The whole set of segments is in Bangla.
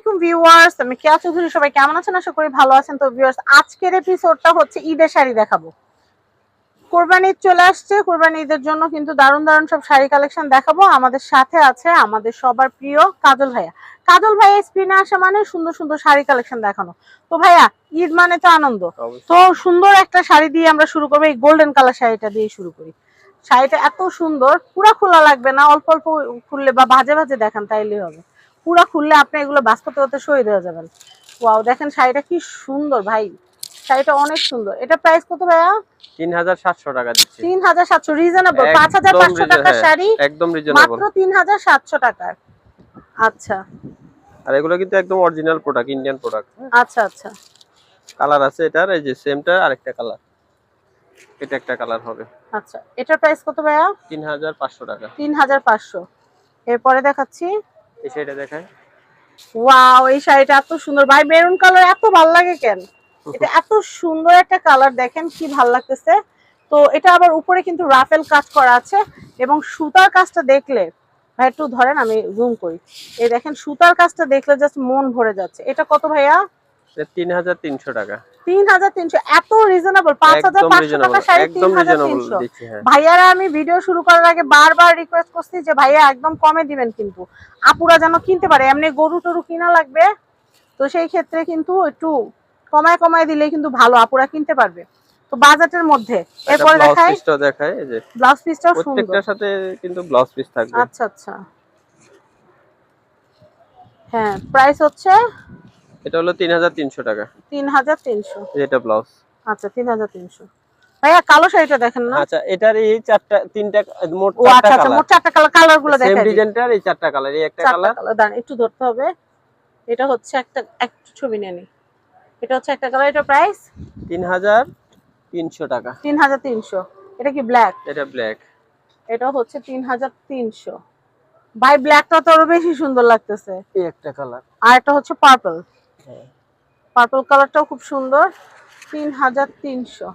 আলাইকুম ভিউয়ার্স আমি কেয়া চৌধুরী সবাই কেমন আছেন? আশা করি ভালো আছেন। তো ভিউয়ার্স আজকের এপিসোডটা হচ্ছে ঈদের শাড়ি দেখাবো। কোরবানি ঈদ চলে আসছে। কোরবানি ঈদের জন্য কিন্তু দারুণ দারুণ সব শাড়ি কালেকশন দেখাবো। আমাদের সাথে আছে আমাদের সবার প্রিয় কাজল ভাইয়া। কাজল ভাইয়া স্ক্রিনে আসা মানে সুন্দর সুন্দর শাড়ি কালেকশন দেখানো। তো ভাইয়া ঈদ মানে তো আনন্দ। তো সুন্দর একটা শাড়ি দিয়ে আমরা শুরু করব। এই গোল্ডেন কালার শাড়িটা দিয়ে শুরু করি। শাড়িটা এত সুন্দর পুরা খোলা লাগবে না। অল্প অল্প খুললে বা ভাজে ভাজে দেখান তাইলেই হবে। পুরা খুললে আপনি এগুলো বাস করতে করতে শহীদ হয়ে যাবেন। ওয়াও দেখেন শাড়িটা কি সুন্দর ভাই। শাড়িটা অনেক সুন্দর। এটা প্রাইস কত ভাইয়া? টাকা দিচ্ছি। রিজনেবল শাড়ি একদম রিজনেবল মাত্র আচ্ছা। আর এগুলো কিন্তু একদম অরিজিনাল প্রোডাক্ট ইন্ডিয়ান প্রোডাক্ট আচ্ছা আচ্ছা। কালার আছে এটার এই যে সেমটা আরেকটা কালার এটা একটা কালার হবে। আচ্ছা এটার প্রাইস কত ভাইয়া? টাকা। তিন হাজার পাঁচশো। এরপরে দেখাচ্ছি। এই শাড়িটা দেখেন। ওয়াও, এই শাড়িটা এত সুন্দর। ভাই মেরুন কালার এত ভালো লাগে কেন? এটা এত সুন্দর একটা কালার দেখেন কি ভালো লাগতেছে। তো এটা আবার উপরে কিন্তু রাফেল কাজ করা আছে এবং সুতার কাজটা দেখলে, ভাই, একটু ধরেন আমি জুম করি। এই দেখেন, সুতার কাজটা দেখলে জাস্ট মন ভরে যাচ্ছে। এটা কত ভাইয়া? তিন হাজার তিনশো টাকা। তিন হাজার তিনশো এত রিজনেবল পাঁচ হাজার পাঁচশো টাকা শাড়ি তিন হাজার তিনশো। হ্যাঁ। ভাইয়ারা আমি ভিডিও শুরু করার আগে বারবার রিকোয়েস্ট করছি যে ভাইয়া একদম কমে দিবেন কিন্তু। আপুরা যেন কিনতে পারে এমনি গরু টরু কিনা লাগবে। তো সেই ক্ষেত্রে কিন্তু একটু কমায় কমায় দিলে কিন্তু ভালো আপুরা কিনতে পারবে। তো বাজেটের মধ্যে এরপরে দেখাই। দেখায় এই যে ব্লাউজ পিসটাও সুন্দর। প্রত্যেকটার সাথে কিন্তু ব্লাউজ পিস থাকবে। আচ্ছা আচ্ছা। হ্যাঁ প্রাইস হচ্ছে এটা হলো তিন হাজার তিনশো টাকা। তিন হাজার তিনশো। এই যে এটা ব্লাউজ। আচ্ছা তিন হাজার তিনশো। ভাইয়া কালো শাড়িটা দেখেন না? আচ্ছা এটার এই চারটা তিনটা মোট ও আচ্ছা আচ্ছা মোট চারটা কালার কালারগুলো সেম। ডিজাইনটার এই চারটা কালার এই একটা চারটা কালার কালার দাঁড়ান একটু ধরতে হবে। এটা হচ্ছে একটা একটা ছবি নিয়ে নি। এটা হচ্ছে একটা কালার এটা প্রাইস তিন হাজার তিনশো টাকা। তিন হাজার তিনশো। এটা কি ব্ল্যাক এটা ব্ল্যাক এটা হচ্ছে তিন হাজার তিনশো। ভাই ব্ল্যাকটা তো আরও বেশি সুন্দর লাগতেছে। এই একটা কালার আর একটা হচ্ছে পার্পল পার্পল কালারটাও খুব সুন্দর। তিন হাজার তিনশো।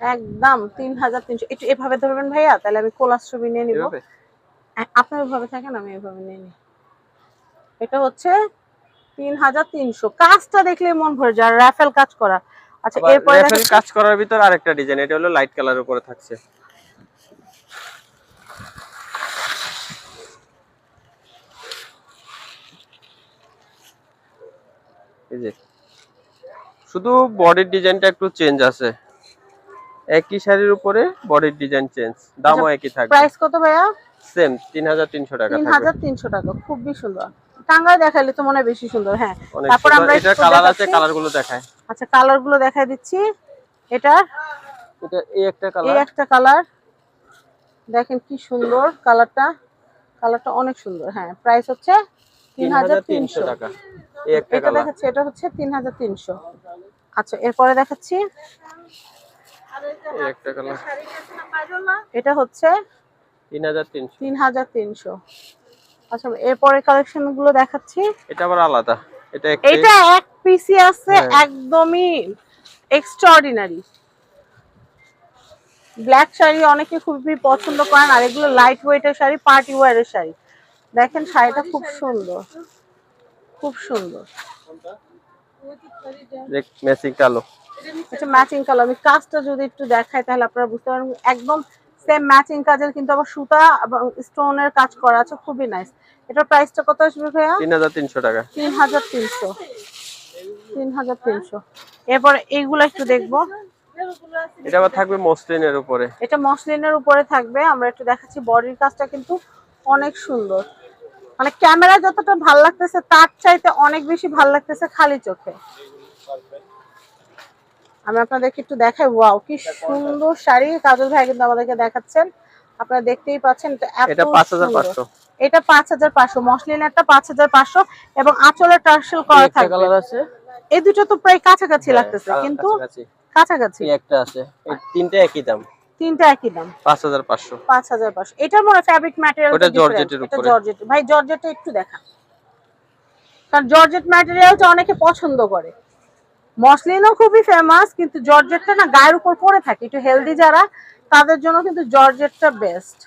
একদম তিন হাজার তিনশো। একটু এভাবে ধরবেন ভাইয়া তাহলে আমি কোলাস ছবি নিয়ে নিবো। এভাবে? আ- আপনি ওইভাবে থাকেন আমি এভাবে নিয়ে নিই। এটা হচ্ছে তিন হাজার তিনশো। কাজটা দেখলে মন ভরে যায় রাফেল কাজ করা। আচ্ছা এরপরে কাজ করার ভিতর আরেকটা ডিজাইন এটা হলো লাইট কালারের উপরে থাকছে। এই যে। শুধু বডির ডিজাইনটা একটু চেঞ্জ আছে। একই শাড়ির উপরে বডির ডিজাইন চেঞ্জ দামও একই থাকবে। প্রাইস কত ভাইয়া? সেম হাজার তিনশো টাকা তিন থাকবে হাজার তিনশো টাকা খুবই সুন্দর। টাঙ্গায় দেখাইলে তো মনে হয় বেশি সুন্দর হ্যাঁ। তারপর আমরা একটু কালার আছে। কালারগুলো দেখায় আচ্ছা কালারগুলো দেখাই দিচ্ছি। এটা এটা এই একটা কালার এই একটা কালার দেখেন কি সুন্দর কালারটা কালারটা অনেক সুন্দর হ্যাঁ। প্রাইস হচ্ছে তিন তিন হাজার হাজার তিনশো। তিনশো টাকা। এই একটা এটা দেখাচ্ছি এটা হচ্ছে তিন হাজার তিনশো। আচ্ছা এরপরে দেখাচ্ছি। একটা কালার এটা হচ্ছে তিন হাজার তিনশো। আচ্ছা এরপরে কালেকশনগুলো দেখাচ্ছি। এটা আবার আলাদা। এটা এক পিসি আছে হ্যাঁ। একদমই এক্সট্রাঅর্ডিনারি ব্ল্যাক শাড়ি অনেকে খুবই পছন্দ করেন আর এগুলো লাইট ওয়েটের শাড়ি পার্টি ওয়ারের শাড়ি। দেখেন শাড়িটা খুব সুন্দর। খুব সুন্দর। ম্যাচিং কালো। এটা ম্যাচিং কালার আমি কাজটা যদি একটু দেখাই তাহলে আপনারা বুঝতে পারবেন। একদম সেম ম্যাচিং কাজের কিন্তু আবার সুতা এবং স্টোনের কাজ করা আছে। খুবই নাইস এটার প্রাইসটা কত আসবে ভাইয়া? তিন হাজার তিনশো টাকা। তিন হাজার তিনশো। তিন হাজার তিনশো। এরপর এইগুলো একটু দেখব। এটা আবার থাকবে মসলিনের উপরে। এটা মসলিনের উপরে থাকবে। আমরা একটু দেখাচ্ছি। বডির কাজটা কিন্তু অনেক সুন্দর। মানে ক্যামেরা যতটা ভালো লাগতেছে তার চাইতে অনেক বেশি ভালো লাগতেছে খালি চোখে। আমি আপনাদেরকে একটু দেখাই ওয়াও কি সুন্দর শাড়ি। কাজল ভাই কিন্তু আমাদেরকে দেখাচ্ছেন। আপনারা দেখতেই পাচ্ছেন এটা পাঁচ হাজার পাঁচশো। এটা পাঁচ হাজার পাঁচশো। মসলিনেরটা পাঁচ হাজার পাঁচশো এবং আঁচলের টার্সেল করা থাকবে। কালার আছে? এই দুটো তো প্রায় কাছাকাছি হ্যাঁ, লাগতেছে কিন্তু কাছাকাছি। একটা আছে। এই তিনটে একই দাম। তিনটা একই দাম। পাঁচ হাজার পাঁচশো। পাঁচ হাজার পাঁচশো। এটার মনে ফ্যাব্রিক ম্যাটেরিয়াল ওটা জর্জেটের উপরে। জর্জেট ভাই জর্জেটটা একটু দেখা কারণ জর্জেট ম্যাটেরিয়ালটা অনেকে পছন্দ করে। মসলিনও খুবই ফেমাস কিন্তু জর্জেটটা না গায়ের উপর পরে থাকে। একটু হেলদি যারা তাদের জন্য কিন্তু জর্জেটটা বেস্ট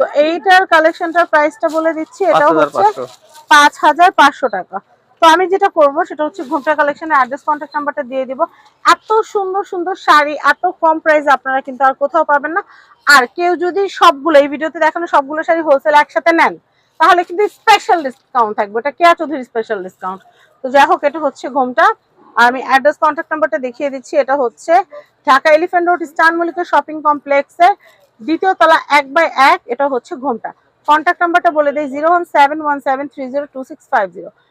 তো এইটার কালেকশনটার প্রাইসটা বলে দিচ্ছি। এটাও হচ্ছে পাঁচশো। পাঁচ হাজার পাঁচশো টাকা। তো আমি যেটা করব সেটা হচ্ছে ঘোমটা কালেকশনের অ্যাড্রেস কন্ট্যাক্ট নাম্বারটা দিয়ে দিব। এত সুন্দর সুন্দর শাড়ি, এত কম প্রাইস আপনারা কিন্তু আর কোথাও পাবেন না। আর কেউ যদি সবগুলো, এই ভিডিওতে দেখানো সবগুলো শাড়ি হোলসেল একসাথে নেন, তাহলে কিন্তু স্পেশাল ডিসকাউন্ট থাকবে। এটা কেয়া চৌধুরী স্পেশাল ডিসকাউন্ট তো যাই হোক, এটা হচ্ছে ঘোমটা। আমি অ্যাড্রেস কন্ট্যাক্ট নাম্বারটা দেখিয়ে দিচ্ছি। এটা হচ্ছে Dhaka elephant road star Mallika shopping কমপ্লেক্সের দ্বিতীয় তলা এক বাই এক। এটা হচ্ছে ঘোমটা। কন্ট্যাক্ট নাম্বারটা বলে দিই zero one seven one seven three zero two six five zero